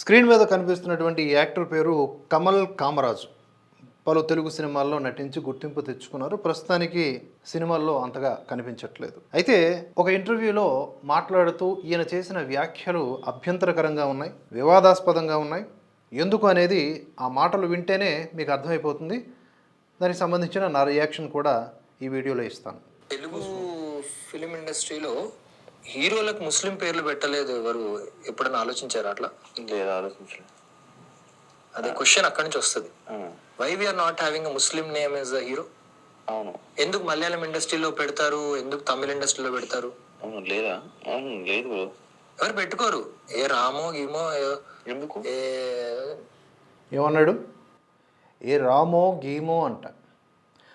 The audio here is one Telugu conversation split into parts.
స్క్రీన్ మీద కనిపిస్తున్నటువంటి యాక్టర్ పేరు కమల్ కామరాజు. పలు తెలుగు సినిమాల్లో నటించి గుర్తింపు తెచ్చుకున్నారు. ప్రస్తుతానికి సినిమాల్లో అంతగా కనిపించట్లేదు. అయితే ఒక ఇంటర్వ్యూలో మాట్లాడుతూ ఈయన చేసిన వ్యాఖ్యలు అభ్యంతరకరంగా ఉన్నాయి వివాదాస్పదంగా ఉన్నాయి. ఎందుకు అనేది ఆ మాటలు వింటేనే మీకు అర్థమైపోతుంది. దానికి సంబంధించిన నా రియాక్షన్ కూడా ఈ వీడియోలో ఇస్తాను. తెలుగు ఫిలిం ఇండస్ట్రీలో హీరోలకు ముస్లిం పేర్లు పెట్టలేదు ఎవరు? ఎప్పుడైనా ఆలోచించారు అట్లా? లేదు ఆలోచించలేదు. అదే క్వశ్చన్ అక్కడి నుంచి వస్తుంది. ఆ, why we are not having a Muslim name as the hero అవును. ఎందుకు మలయాళం ఇండస్ట్రీలో పెడతారు? ఎందుకు తమిళ ఇండస్ట్రీలో పెడతారు? అవును లేదా? అవును లేదు బ్రో. ఎవరు పెట్టుకోరు? ఏ రామో గీమో ఎందుకు? ఏ ఏమన్నాడు? ఏ రామో గీమో అంట.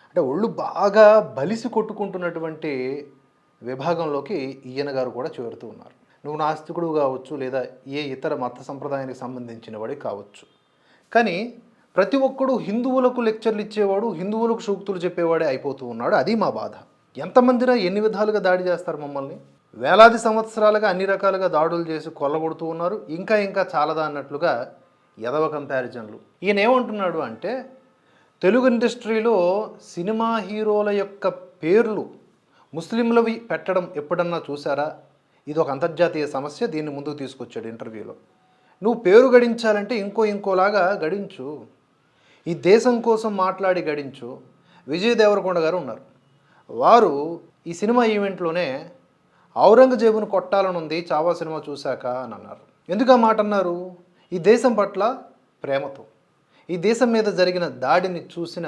అంటే ఒళ్ళు బాగా బలిసి కొట్టుకుంటున్నటువంటి విభాగంలోకి ఈయన గారు కూడా చేరుతూ ఉన్నారు. నువ్వు నాస్తికుడు కావచ్చు లేదా ఏ ఇతర మత సంప్రదాయానికి సంబంధించిన వాడి కావచ్చు. కానీ ప్రతి ఒక్కడు హిందువులకు లెక్చర్లు ఇచ్చేవాడు హిందువులకు సూక్తులు చెప్పేవాడే అయిపోతూ ఉన్నాడు. అది మా బాధ. ఎంతమందిరా ఎన్ని విధాలుగా దాడి చేస్తారు మమ్మల్ని? వేలాది సంవత్సరాలుగా అన్ని రకాలుగా దాడులు చేసి కొల్లగొడుతూ ఉన్నారు. ఇంకా ఇంకా చాలదా అన్నట్లుగా ఎదవ కంపారిజన్లు ఈయన ఏమంటున్నాడు అంటే తెలుగు ఇండస్ట్రీలో సినిమా హీరోల యొక్క పేర్లు ముస్లింలవి పెట్టడం ఎప్పుడన్నా చూసారా ఇది ఒక అంతర్జాతీయ సమస్య దీన్ని ముందుకు తీసుకొచ్చాడు ఇంటర్వ్యూలో. నువ్వు పేరు గడించాలంటే ఇంకో ఇంకోలాగా గడించు. ఈ దేశం కోసం మాట్లాడి గడించు. విజయ్ దేవరకొండ గారు ఉన్నారు. వారు ఈ సినిమా ఈవెంట్లోనే ఔరంగజేబును కొట్టాలనుంది చావా సినిమా చూశాక అని అన్నారు. ఎందుకు ఆ మాట అన్నారు? ఈ దేశం పట్ల ప్రేమతో. ఈ దేశం మీద జరిగిన దాడిని చూసిన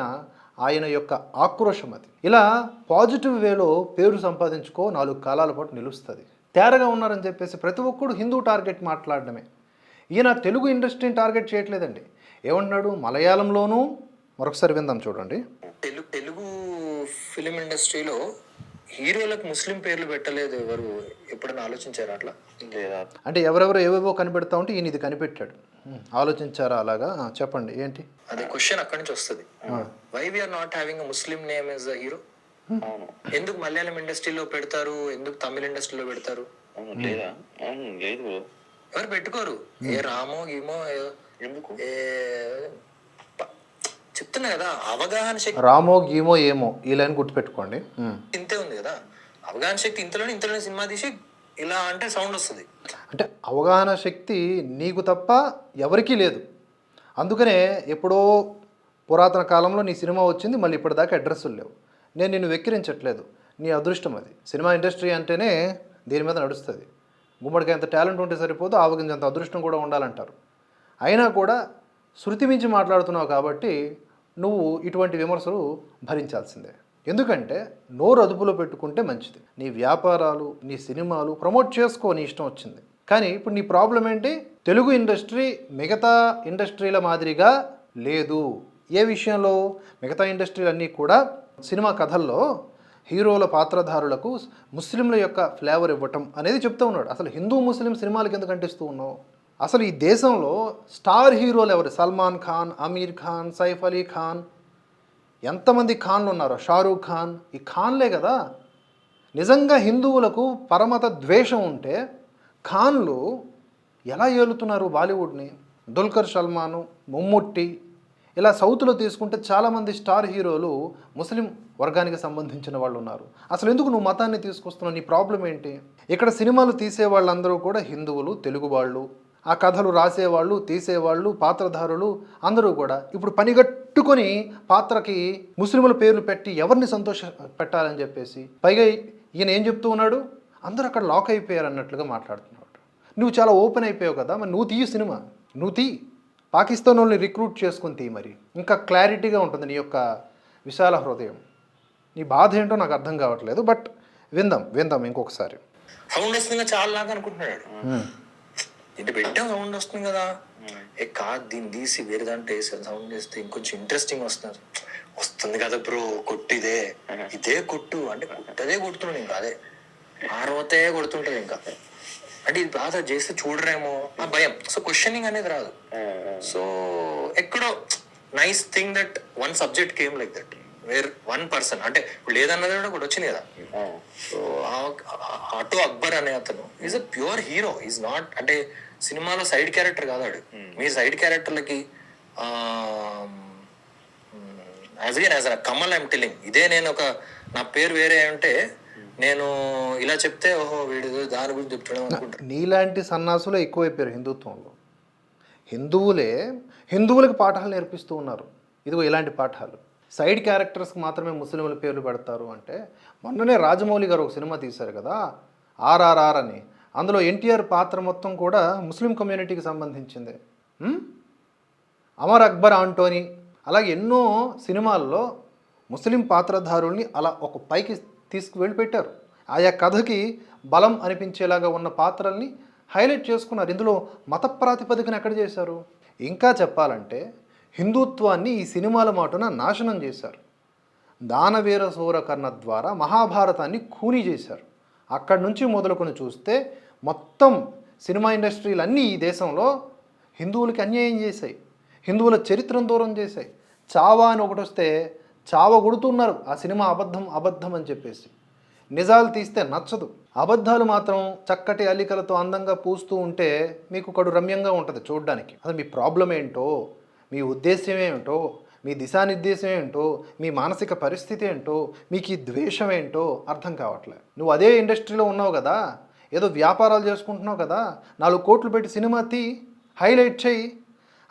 ఆయన యొక్క ఆక్రోశం అది. ఇలా పాజిటివ్ వేలో పేరు సంపాదించుకో నాలుగు కాలాల పాటు నిలుస్తుంది. తేరగా ఉన్నారని చెప్పేసి ప్రతి ఒక్కడు హిందూ టార్గెట్ మాట్లాడడమే. ఈయన తెలుగు ఇండస్ట్రీని టార్గెట్ చేయట్లేదండి. ఏమంటున్నాడు? మలయాళంలోనూ మరొకసారి విందాం చూడండి. తెలుగు తెలుగు ఫిలిం ఇండస్ట్రీలో హీరోలకు ముస్లిం పేర్లు పెట్టలేదు ఎవరు? ఎప్పుడైనా ఆలోచించారు అట్లా? లేదా? అంటే ఎవరెవరు ఏవేవో కనిపెడతా ఉంటే ఈయన ఇది కనిపెట్టాడు. ఆలోచించారా అలాగా? చెప్పండి. ఏంటి? అదే క్వశ్చన్ అక్కడి నుంచి వస్తుంది. Why we are not having Muslim name as hero ఎందుకు మలయాళం ఇండస్ట్రీలో పెడతారు? ఎందుకు తమిళ ఇండస్ట్రీలో పెడతారు? ఎవరు పెట్టుకోరు? ఏ రామో గీమో చెప్తున్నా కదా అవగాహన శక్తి రామో గీమో ఏమో ఈ లైన్ గుర్తుపెట్టుకోండి. హ్మ్. ఇంతే ఉంది కదా. అవగాహన శక్తి ఇంతలోనే ఇంతలోనే సినిమా తీసి ఇలా అంటే సౌండ్ వస్తుంది. అంటే అవగాహన శక్తి నీకు తప్ప ఎవరికీ లేదు. అందుకనే ఎప్పుడో పురాతన కాలంలో నీ సినిమా వచ్చింది మళ్ళీ ఇప్పటిదాకా అడ్రస్సులు లేవు. నేను నిన్ను వెక్కిరించట్లేదు. నీ అదృష్టం అది. సినిమా ఇండస్ట్రీ అంటేనే దీని మీద నడుస్తుంది. గుమ్మడికి ఎంత టాలెంట్ ఉంటే సరిపోదు ఆవగించంత అదృష్టం కూడా ఉండాలంటారు. అయినా కూడా శృతి మించి మాట్లాడుతున్నావు కాబట్టి నువ్వు ఇటువంటి విమర్శలు భరించాల్సిందే. ఎందుకంటే నోరు అదుపులో పెట్టుకుంటే మంచిది. నీ వ్యాపారాలు నీ సినిమాలు ప్రమోట్ చేసుకో నీ ఇష్టం వచ్చింది. కానీ ఇప్పుడు నీ ప్రాబ్లం ఏంటి? తెలుగు ఇండస్ట్రీ మిగతా ఇండస్ట్రీల మాదిరిగా లేదు. ఏ విషయంలో? మిగతా ఇండస్ట్రీలు అన్నీ కూడా సినిమా కథల్లో హీరోల పాత్రధారులకు ముస్లింల యొక్క ఫ్లేవర్ ఇవ్వటం అనేది చెప్తూ ఉన్నాడు. అసలు హిందూ ముస్లిం సినిమాలకు ఎందుకు అంటిస్తూ ఉన్నావు? అసలు ఈ దేశంలో స్టార్ హీరోలు ఎవరు? సల్మాన్ ఖాన్ అమీర్ ఖాన్ సైఫ్ అలీ ఖాన్. ఎంతమంది ఖాన్లు ఉన్నారో? షారూఖ్ ఖాన్. ఈ ఖాన్లే కదా. నిజంగా హిందువులకు పరమత ద్వేషం ఉంటే ఖాన్లు ఎలా ఏలుతున్నారు బాలీవుడ్ని? దుల్కర్ సల్మాను మమ్ముట్టి ఇలా సౌత్లో తీసుకుంటే చాలామంది స్టార్ హీరోలు ముస్లిం వర్గానికి సంబంధించిన వాళ్ళు ఉన్నారు. అసలు ఎందుకు నువ్వు మతాన్ని తీసుకొస్తున్నావు? నీ ప్రాబ్లం ఏంటి? ఇక్కడ సినిమాలు తీసే వాళ్ళందరూ కూడా హిందువులు తెలుగు వాళ్ళు. ఆ కథలు రాసేవాళ్ళు తీసేవాళ్ళు పాత్రధారులు అందరూ కూడా. ఇప్పుడు పనిగట్టుకొని పాత్రకి ముస్లిముల పేర్లు పెట్టి ఎవరిని సంతోష పెట్టాలని చెప్పేసి పైగా ఈయన ఏం చెప్తూ ఉన్నాడు? అందరూ అక్కడ లాక్ అయిపోయారు అన్నట్లుగా మాట్లాడుతున్నాడు. నువ్వు చాలా ఓపెన్ అయిపోయావు కదా మరి నువ్వు తీయు సినిమా. నువ్వు తీ పాకిస్తాన్ వాళ్ళని రిక్రూట్ చేసుకుని తీ మరి. ఇంకా క్లారిటీగా ఉంటుంది నీ యొక్క విశాల హృదయం. నీ బాధ ఏంటో నాకు అర్థం కావట్లేదు బట్ విందాం విందాం ఇంకొకసారి. సౌండ్ వస్తుంది చాలా లాగా అనుకుంటున్నాడు. ఇంటి పెట్టాం సౌండ్ వస్తుంది కదా. ఏ కాదు దీన్ని తీసి వేరే దాంట్లో వేసాను సౌండ్ చేస్తే ఇంకొంచెం ఇంట్రెస్టింగ్ వస్తుంది. వస్తుంది కదా బ్రో కొట్టిదే. ఇదే కొట్టు అంటే కొట్టదే కొడుతున్నాడు ఇంకా అదే. ఆరోతే కొడుతుంటది ఇంకా. అంటే ఇది బాధ చేస్తే చూడరేమో ఆ భయం. సో క్వశ్చనింగ్ అనేది రాదు. సో ఎక్కడో nice thing that one subject came like that where one person అంటే ఇప్పుడు లేదన్నది కూడా ఒకటి వచ్చింది కదా. సో ఆటో అక్బర్ అనే అతను is a pure hero is not అంటే సినిమాలో సైడ్ క్యారెక్టర్ కాదు వాడు మీ side క్యారెక్టర్లకి as again as a Kamal I'm telling ఇదే నేను ఒక నా పేరు వేరే ఉంటే నేను ఇలా చెప్తే ఓహో వీడు దాని గురించి చెప్తాడు నీలాంటి సన్నాసులే ఎక్కువైపోయారు హిందుత్వంలో. హిందువులే హిందువులకు పాఠాలు నేర్పిస్తూ ఉన్నారు. ఇదిగో ఇలాంటి పాఠాలు. సైడ్ క్యారెక్టర్స్కి మాత్రమే ముస్లింల పేర్లు పెడతారు అంటే మొన్ననే రాజమౌళి గారు ఒక సినిమా తీశారు కదా ఆర్ఆర్ఆర్ అని. అందులో ఎన్టీఆర్ పాత్ర మొత్తం కూడా ముస్లిం కమ్యూనిటీకి సంబంధించింది? అమర్ అక్బర్ ఆంటోనీ. అలాగే ఎన్నో సినిమాల్లో ముస్లిం పాత్రధారుల్ని అలా ఒక పైకి తీసుకువెళ్ళి పెట్టారు ఆయా కథకి బలం అనిపించేలాగా ఉన్న పాత్రల్ని హైలైట్ చేసుకున్నారు. ఇందులో మత ప్రాతిపదికన ఎక్కడ చేశారు? ఇంకా చెప్పాలంటే హిందుత్వాన్ని ఈ సినిమాల మాటున నాశనం చేశారు. దానవీర సూరకర్ణ ద్వారా మహాభారతాన్ని ఖూనీ చేశారు. అక్కడి నుంచి మొదలుకొని చూస్తే మొత్తం సినిమా ఇండస్ట్రీలన్నీ ఈ దేశంలో హిందువులకి అన్యాయం చేశాయి. హిందువుల చరిత్రను దూరం చేశాయి. చావా అని ఒకటి వస్తే చావగొడుతున్నారు ఆ సినిమా అబద్ధం అబద్ధం అని చెప్పేసి. నిజాలు తీస్తే నచ్చదు. అబద్ధాలు మాత్రం చక్కటి అల్లికలతో అందంగా పూస్తూ ఉంటే మీకు కడు రమ్యంగా ఉంటుంది చూడడానికి. అసలు మీ ప్రాబ్లం ఏంటో మీ ఉద్దేశ్యం ఏమిటో మీ దిశానిర్దేశం ఏంటో మీ మానసిక పరిస్థితి ఏంటో మీకు ఈ ద్వేషం ఏంటో అర్థం కావట్లే. నువ్వు అదే ఇండస్ట్రీలో ఉన్నావు కదా ఏదో వ్యాపారాలు చేసుకుంటున్నావు కదా నాలుగు కోట్లు పెట్టి సినిమా తీ హైలైట్ చేయి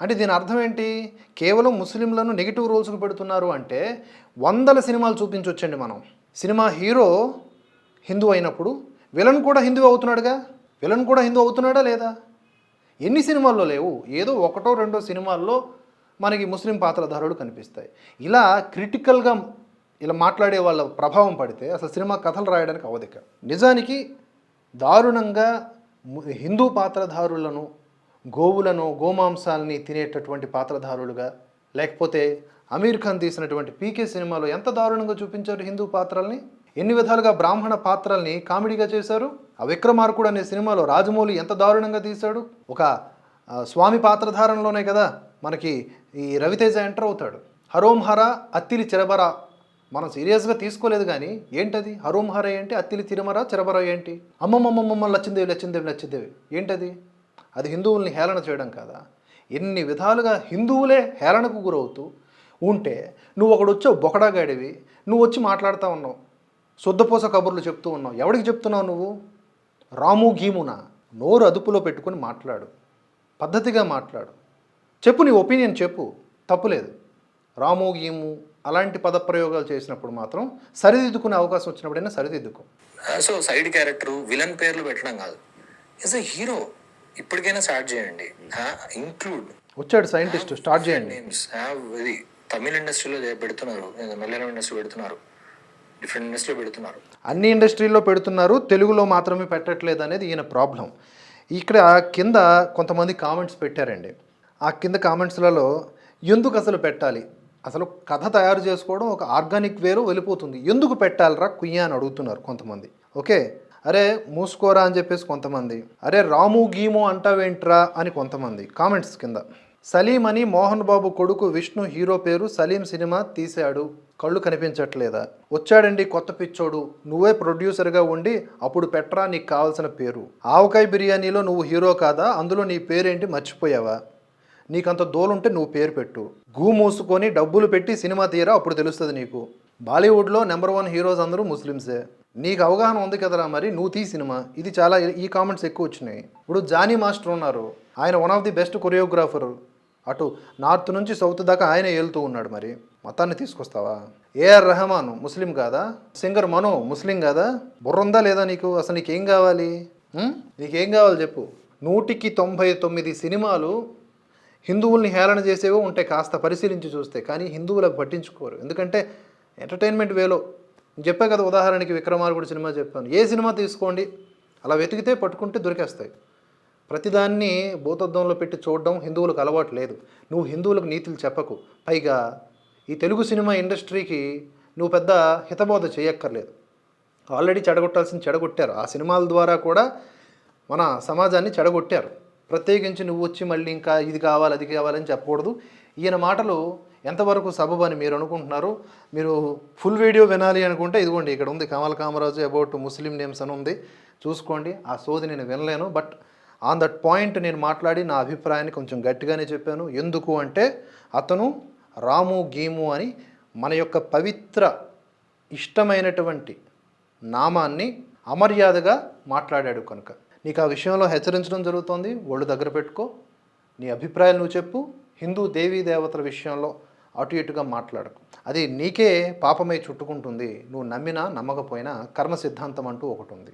అంటే దీని అర్థం ఏంటి? కేవలం ముస్లింలను నెగిటివ్ రోల్స్కి పెడుతున్నారు అంటే వందల సినిమాలు చూపించవచ్చండి మనం. సినిమా హీరో హిందూ అయినప్పుడు విలన్ కూడా హిందూ అవుతున్నాడుగా? విలన్ కూడా హిందూ అవుతున్నాడా లేదా? ఎన్ని సినిమాల్లో లేవు? ఏదో ఒకటో రెండో సినిమాల్లో మనకి ముస్లిం పాత్రధారులు కనిపిస్తాయి. ఇలా క్రిటికల్గా ఇలా మాట్లాడే వాళ్ళ ప్రభావం పడితే అసలు సినిమా కథలు రాయడానికి అవధిక. నిజానికి దారుణంగా హిందూ పాత్రధారులను గోవులను గోమాంసాలని తినేటటువంటి పాత్రధారులుగా లేకపోతే అమీర్ ఖాన్ తీసినటువంటి పీకే సినిమాలో ఎంత దారుణంగా చూపించారు హిందూ పాత్రల్ని? ఎన్ని విధాలుగా బ్రాహ్మణ పాత్రల్ని కామెడీగా చేశారు? ఆ విక్రమార్కుడు అనే సినిమాలో రాజమౌళి ఎంత దారుణంగా తీశాడు? ఒక స్వామి పాత్రధారణలోనే కదా మనకి ఈ రవితేజ ఎంటర్ అవుతాడు. హరోం హర అత్తిలి చిరబర మనం సీరియస్గా తీసుకోలేదు కానీ ఏంటది? హరోం హర ఏంటి? అత్తిలి తిరుమర చిరబర ఏంటి? అమ్మమ్మమ్మమ్మ లచ్చిందేవి లచ్చిందేవి లచ్చిందేవి ఏంటది? అది హిందువుల్ని హేళన చేయడం కాదా? ఎన్ని విధాలుగా హిందువులే హేళనకు గురవుతూ ఉంటే నువ్వు ఒకడు వచ్చావు బొకడాగాడివి నువ్వు వచ్చి మాట్లాడుతూ ఉన్నావు శుద్ధపోస కబుర్లు చెప్తూ ఉన్నావు. ఎవడికి చెప్తున్నావు నువ్వు? రాము గీమున? నోరు అదుపులో పెట్టుకొని మాట్లాడు. పద్ధతిగా మాట్లాడు. చెప్పు నీ ఒపీనియన్ చెప్పు. తప్పులేదు రాము గీము అలాంటి పదప్రయోగాలు చేసినప్పుడు మాత్రం సరిదిద్దుకునే అవకాశం వచ్చినప్పుడైనా సరిదిద్దుకో. సో సైడ్ క్యారెక్టర్ విలన్ పేర్లు పెట్టడం కాదు. ఇస్ అ హీరో ఇప్పటికైనా స్టార్ట్ చేయండి. ఇంక్లూడ్ వచ్చాడు సైంటిస్ట్ స్టార్ట్ చేయండి. ఇది తమిళ ఇండస్ట్రీలో పెడుతున్నారు. మలయాళం ఇండస్ట్రీ పెడుతున్నారు. డిఫరెంట్ ఇండస్ట్రీలో పెడుతున్నారు. అన్ని ఇండస్ట్రీల్లో పెడుతున్నారు. తెలుగులో మాత్రమే పెట్టట్లేదు అనేది ఈయన ప్రాబ్లం ఇక్కడ కింద కొంతమంది కామెంట్స్ పెట్టారండి. ఆ కింద కామెంట్స్లలో ఎందుకు అసలు పెట్టాలి? అసలు కథ తయారు చేసుకోవడం ఒక ఆర్గానిక్ వేలో వెళ్ళిపోతుంది. ఎందుకు పెట్టాలిరా కుయ్య అని అడుగుతున్నారు కొంతమంది. ఓకే? అరే మూసుకోరా అని చెప్పేసి కొంతమంది. అరే రాము గీము అంటావేంట్రా అని కొంతమంది కామెంట్స్ కింద. సలీం అని మోహన్ బాబు కొడుకు విష్ణు హీరో పేరు సలీం సినిమా తీశాడు. కళ్ళు కనిపించట్లేదా? వచ్చాడండి కొత్త పిచ్చోడు. నువ్వే ప్రొడ్యూసర్గా ఉండి అప్పుడు పెట్రా నీకు కావాల్సిన పేరు. ఆవకాయ బిర్యానీలో నువ్వు హీరో కాదా? అందులో నీ పేరేంటి? మర్చిపోయావా? నీకంత దోలుంటే నువ్వు పేరు పెట్టు. గూ మూసుకొని డబ్బులు పెట్టి సినిమా తీయరా అప్పుడు తెలుస్తుంది నీకు. బాలీవుడ్లో నెంబర్ వన్ హీరోస్ అందరూ ముస్లిమ్సే. నీకు అవగాహన ఉంది కదరా మరి? నువ్వు తీ సినిమా. ఇది చాలా ఈ కామెంట్స్ ఎక్కువ వచ్చినాయి. ఇప్పుడు జానీ మాస్టర్ ఉన్నారు. ఆయన one of the best choreographer అటు నార్త్ నుంచి సౌత్ దాకా ఆయన వెళ్తూ ఉన్నాడు మరి. మతాన్ని తీసుకొస్తావా? ఏఆర్ రెహమాన్ ముస్లిం కాదా? సింగర్ మనో ముస్లిం కాదా? బుర్రుందా లేదా నీకు? అసలు నీకేం కావాలి? నీకేం కావాలి చెప్పు. నూటికి తొంభై తొమ్మిది సినిమాలు హిందువుల్ని హేళన చేసేవో ఉంటాయి కాస్త పరిశీలించి చూస్తే కానీ హిందువులకు పట్టించుకోరు. ఎందుకంటే ఎంటర్టైన్మెంట్ వేలో నేను చెప్పా కదా ఉదాహరణకి విక్రమార్కుడు సినిమా చెప్పాను. ఏ సినిమా తీసుకోండి? అలా వెతికితే పట్టుకుంటే దొరికేస్తాయి. ప్రతిదాన్ని భూతద్దంలో పెట్టి చూడడం హిందువులకు అలవాటు లేదు. నువ్వు హిందువులకు నీతులు చెప్పకు. పైగా ఈ తెలుగు సినిమా ఇండస్ట్రీకి నువ్వు పెద్ద హితబోధ చేయక్కర్లేదు. ఆల్రెడీ చెడగొట్టాల్సింది చెడగొట్టారు. ఆ సినిమాల ద్వారా కూడా మన సమాజాన్ని చెడగొట్టారు. ప్రత్యేకించి నువ్వు వచ్చి మళ్ళీ ఇంకా ఇది కావాలి అది కావాలని చెప్పకూడదు. ఈయన మాటలు ఎంతవరకు సబబు అని మీరు అనుకుంటున్నారు? మీరు ఫుల్ వీడియో వినాలి అనుకుంటే ఇదిగోండి ఇక్కడ ఉంది Kamal Kamaraju about Muslim names అని ఉంది. చూసుకోండి ఆ సోది నేను వినలేను బట్ ఆన్ దట్ పాయింట్ నేను మాట్లాడి నా అభిప్రాయాన్ని కొంచెం గట్టిగానే చెప్పాను. ఎందుకు అంటే అతను రాము గీము అని మన యొక్క పవిత్ర ఇష్టమైనటువంటి నామాన్ని అమర్యాదగా మాట్లాడాడు కనుక. నీకు ఆ విషయంలో హెచ్చరించడం జరుగుతోంది ఒళ్ళు దగ్గర పెట్టుకో. నీ అభిప్రాయాలు నువ్వు చెప్పు. హిందూ దేవీ దేవతల విషయంలో అటు ఇటుగా మాట్లాడకు. అది నీకే పాపమై చుట్టుకుంటుంది. నువ్వు నమ్మినా నమ్మకపోయినా కర్మ సిద్ధాంతం అంటూ ఒకటి ఉంది.